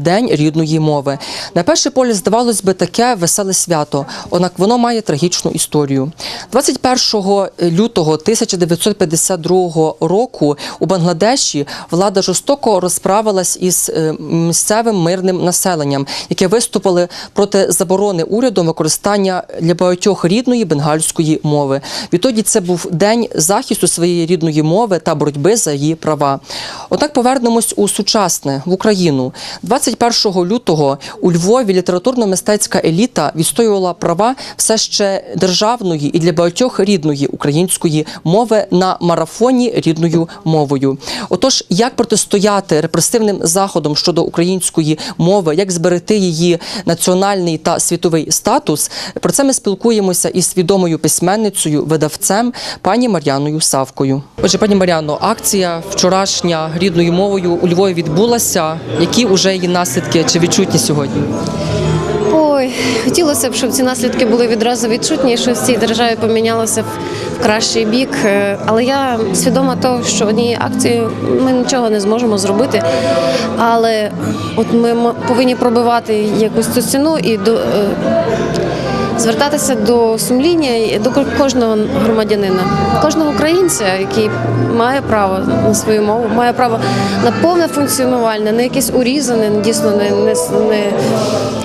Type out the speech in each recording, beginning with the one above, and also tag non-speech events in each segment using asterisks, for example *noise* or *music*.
День рідної мови. На перший погляд, здавалось би, таке веселе свято, однак воно має трагічну історію. 21 лютого 1952 року у Бангладеші влада жорстоко розправилась із е, місцевим мирним населенням, яке виступили проти заборони урядом використання для багатьох рідної бенгальської мови. Відтоді це був день захисту своєї рідної мови та боротьби за її права. Однак повернемось у сучасне в Україну. 21 лютого у Львові літературно-мистецька еліта відстоювала права все ще державної і для багатьох рідної української мови на марафоні рідною мовою. Отож, як протистояти репресивним заходам щодо української мови, як зберегти її національний та світовий статус, про це ми спілкуємося із відомою письменницею, видавцем пані Мар'яною Савкою. Отже, пані Мар'яно, акція вчорашня рідною мовою у Львові відбулася. Які вже її наслідки чи відчутні сьогодні? Ой, хотілося б, щоб ці наслідки були відразу відчутні, що в цій державі помінялося в, кращий бік. Е, Але я свідома того, що однією акцією ми нічого не зможемо зробити. Але от ми повинні пробивати якусь цю ціну і до. Звертатися до сумління до ко- кожного громадянина, кожного українця, який має право на свою мову, має право на повне функціонування, не якесь урізане, дійсно не, не, не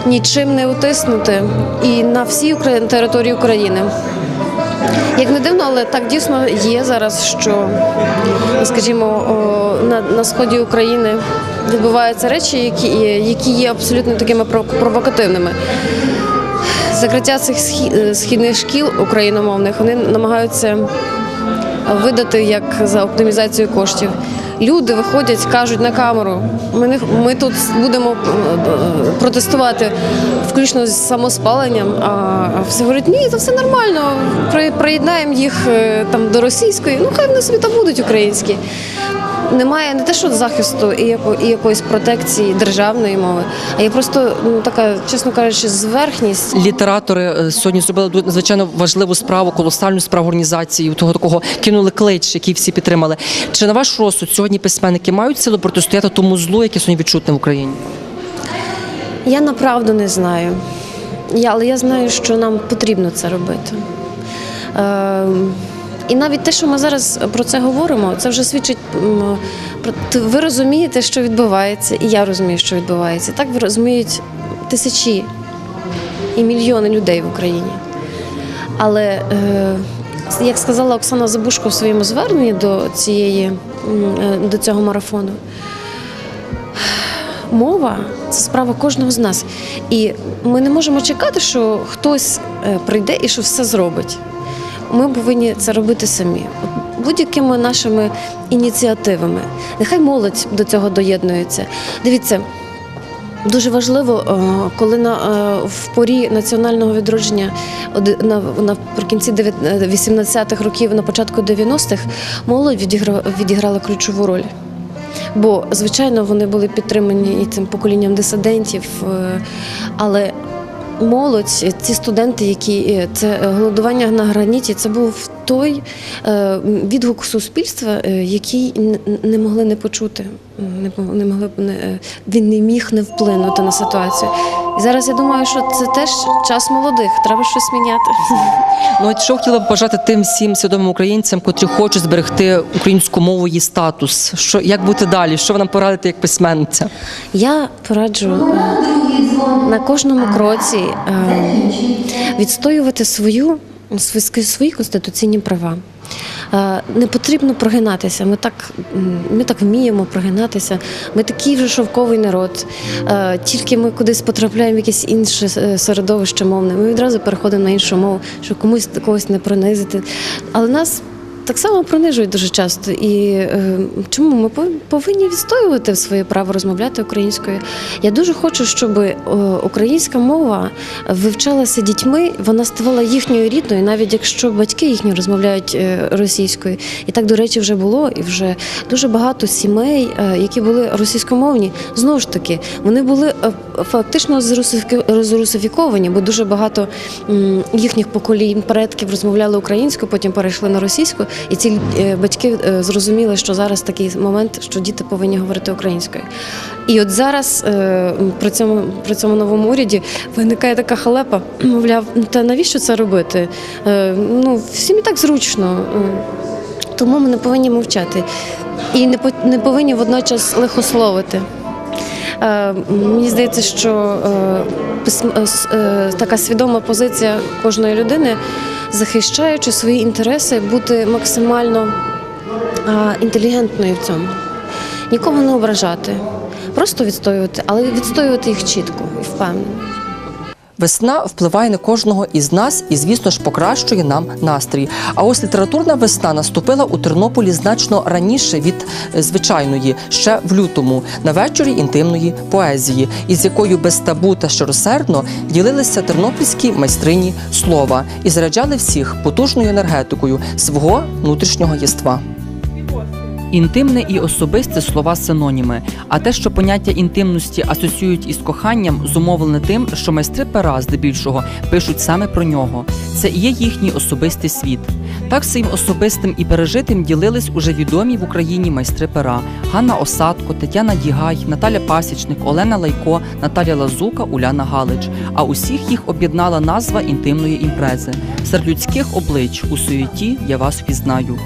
нічим не утиснути, і на всій Украї- території України. Як не дивно, але так дійсно є зараз, що, скажімо, на, на сході України відбуваються речі, які, які є абсолютно такими пров- провокативними. Закриття цих е, східних шкіл україномовних вони намагаються видати як за оптимізацію коштів. Люди виходять, кажуть на камеру. Ми не ми тут будемо е, е, протестувати, включно з самоспаленням. А всі говорять, ні, це все нормально. при- Приєднаємо їх там до російської. Ну хай вони собі там будуть українські. Немає не те, що захисту і, яко- і якоїсь протекції державної мови, а є просто ну, така, чесно кажучи, зверхність. Літератори е, сьогодні зробили надзвичайно важливу справу, колосальну справу організації. Того такого кинули клич, який всі підтримали. Чи на ваш розсуд сьогодні письменники мають силу протистояти тому злу, яке сьогодні відчутне в Україні? Я направду не знаю. Я, але я знаю, що нам потрібно це робити. Е, і навіть те, що ми зараз про це говоримо, це вже свідчить про ви розумієте, що відбувається, і я розумію, що відбувається. Так розуміють тисячі і мільйони людей в Україні. Але е, як сказала Оксана Забушко в своєму зверненні до цієї е, до цього марафону, мова це справа кожного з нас. І ми не можемо чекати, що хтось е, прийде і що все зробить. Ми повинні це робити самі. Будь-якими нашими ініціативами. Нехай молодь до цього доєднується. Дивіться. Дуже важливо, е, коли на е, в порі національного відродження наприкінці 80-х років, на початку 90-х, молодь відігра- відіграла ключову роль. Бо, звичайно, вони були підтримані і цим поколінням дисидентів, е, але молодь, ці студенти, які е, це е, голодування на граніті, це був той е, відгук суспільства, який не могли не почути. Не, могли не він не міг не вплинути на ситуацію. І зараз я думаю, що це теж час молодих. Треба щось міняти. *laughs* Ну от що хотіла б бажати тим всім свідомим українцям, котрі хочуть зберегти українську мову її статус. Що як бути далі? Що ви нам порадите як письменниця? Я пораджу на кожному кроці е, відстоювати свою свої- конституційні права. Е, Не потрібно прогинатися. Ми так, ми так вміємо прогинатися. Ми такий вже шовковий народ. Е, Тільки ми кудись потрапляємо в якесь інше е, середовище мовне. Ми відразу переходимо на іншу мову, щоб комусь когось не принизити. Але нас так само принижують дуже часто. І е, чому ми пов- повинні відстоювати своє право розмовляти українською? Я дуже хочу, щоб е, українська мова вивчалася дітьми, вона ставала їхньою рідною, навіть якщо батьки їхні розмовляють е, російською. І так, до речі, вже було, і вже дуже багато сімей, е, які були російськомовні, знову ж таки, вони були е, фактично зрусифіковані, бо дуже багато їхніх поколінь предків розмовляли українською, потім перейшли на російську. І ці е, батьки е, зрозуміли, що зараз такий момент, що діти повинні говорити українською. І от зараз е, при цьому при цьому новому уряді виникає така халепа, мовляв, ну та навіщо це робити? Ну всім і так зручно. Тому ми не повинні мовчати і не не повинні водночас лихословити. Мені здається, що е, така свідома позиція кожної людини, захищаючи свої інтереси, бути максимально інтелігентною в цьому. Нікого не ображати, просто відстоювати, але відстоювати їх чітко і впевнено. Весна впливає на кожного із нас і, звісно ж, покращує нам настрій. А ось літературна весна наступила у Тернополі значно раніше від е, звичайної, ще в лютому, на вечорі інтимної поезії, із якою без табу та щиросердно ділилися тернопільські майстрині слова і заряджали всіх потужною енергетикою свого внутрішнього єства. Інтимне і особисте слова синоніми. А те, що поняття інтимності асоціюють із коханням, зумовлене тим, що майстри пера здебільшого пишуть саме про нього. Це і є їхній особистий світ. Так своїм особистим і пережитим ділились уже відомі в Україні майстри пера: Ганна Осадко, Тетяна Дігай, Наталя Пасічник, Олена Лайко, Наталя Лазука, Уляна Галич. А усіх їх об'єднала назва інтимної імпрези. Серед людських облич у суєті я вас впізнаю.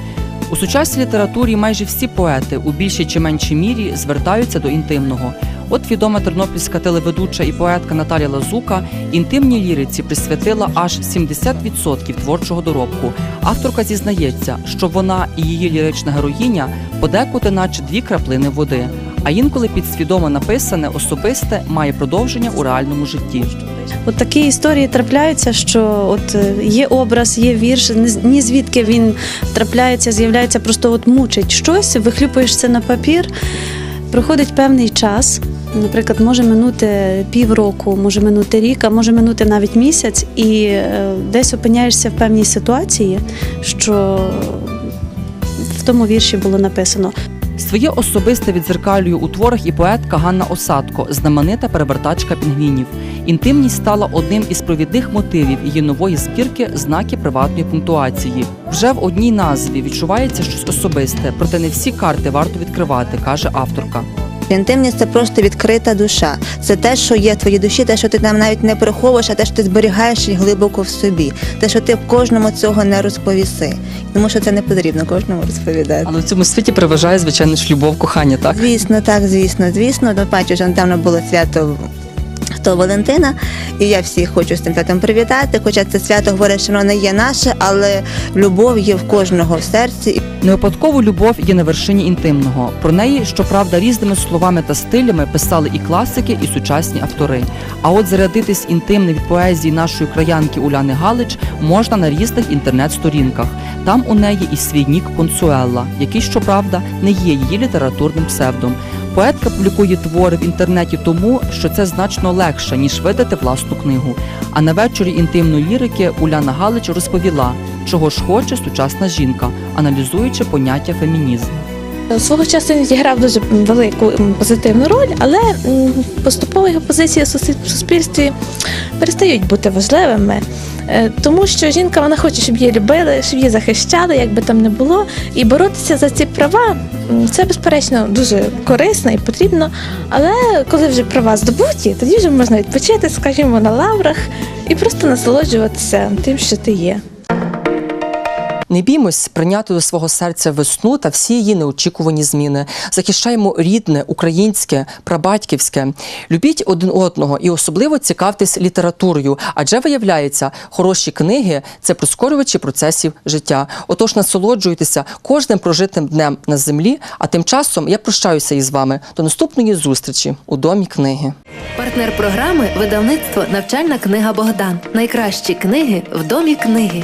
У сучасній літературі майже всі поети у більшій чи меншій мірі звертаються до інтимного. От відома тернопільська телеведуча і поетка Наталя Лазука інтимній ліриці присвятила аж 70% творчого доробку. Авторка зізнається, що вона і її лірична героїня подекуди, наче дві краплини води. А інколи підсвідомо написане особисте має продовження у реальному житті. От такі історії трапляються, що от е, є образ, є вірш, ні звідки він трапляється, з'являється, просто от мучить щось, вихлюпуєш це на папір. Проходить певний час. Наприклад, може минути півроку, може минути рік, а може минути навіть місяць, і е, десь опиняєшся в певній ситуації, що в тому вірші було написано. Своє особисте відзеркалює у творах і поетка Ганна Осадко, знаменита перевертачка пінгвінів. Інтимність стала одним із провідних мотивів її нової збірки знаки приватної пунктуації. Вже в одній назві відчувається щось особисте, проте не всі карти варто відкривати, каже авторка. Інтимність це просто відкрита душа. Це те, що є в твоїй душі, те, що ти там навіть не приховуєш, а те, що ти зберігаєш глибоко в собі. Те, що ти кожному цього не розповіси. Тому що це не потрібно кожному розповідати. Але в цьому світі переважає звичайно ж любов, кохання, так Звісно, так, звісно, звісно. До бачиш, недавно було свято. Хто Валентина, і я всіх хочу з цим святом привітати. Хоча це свято говорить, що воно не є наше, але любов є в кожного в серці. Не випадково любов є на вершині інтимного. Про неї, щоправда, різними словами та стилями писали і класики, і сучасні автори. А от зарядитись інтимне від поезії нашої краянки Уляни Галич можна на різних інтернет-сторінках. Там у неї і свій нік Консуелла, який, щоправда, не є її літературним псевдом. Поетка публікує твори в інтернеті тому, що це значно легше, ніж видати власну книгу. А на вечорі інтимної лірики Уляна Галич розповіла, чого ж хоче сучасна жінка, аналізуючи поняття фемінізм. Свого часу він зіграв дуже велику позитивну роль, але поступово його позиції в суспільстві перестають бути важливими. Е, Тому що жінка вона хоче, щоб її любили, щоб її захищали, як би там не було. І боротися за ці права це безперечно дуже корисно і потрібно. Але коли вже права здобуті, тоді вже можна відпочити, скажімо, на лаврах і просто насолоджуватися тим, що ти є. Не біймось прийняти до свого серця весну та всі її неочікувані зміни. Захищаємо рідне, українське, прабатьківське. Любіть один одного і особливо цікавтесь літературою, адже виявляється, хороші книги це прискорювачі процесів життя. Отож, насолоджуйтеся кожним прожитим днем на землі. А тим часом я прощаюся із вами до наступної зустрічі у домі книги. Партнер програми видавництво Навчальна книга Богдан. Найкращі книги в домі книги.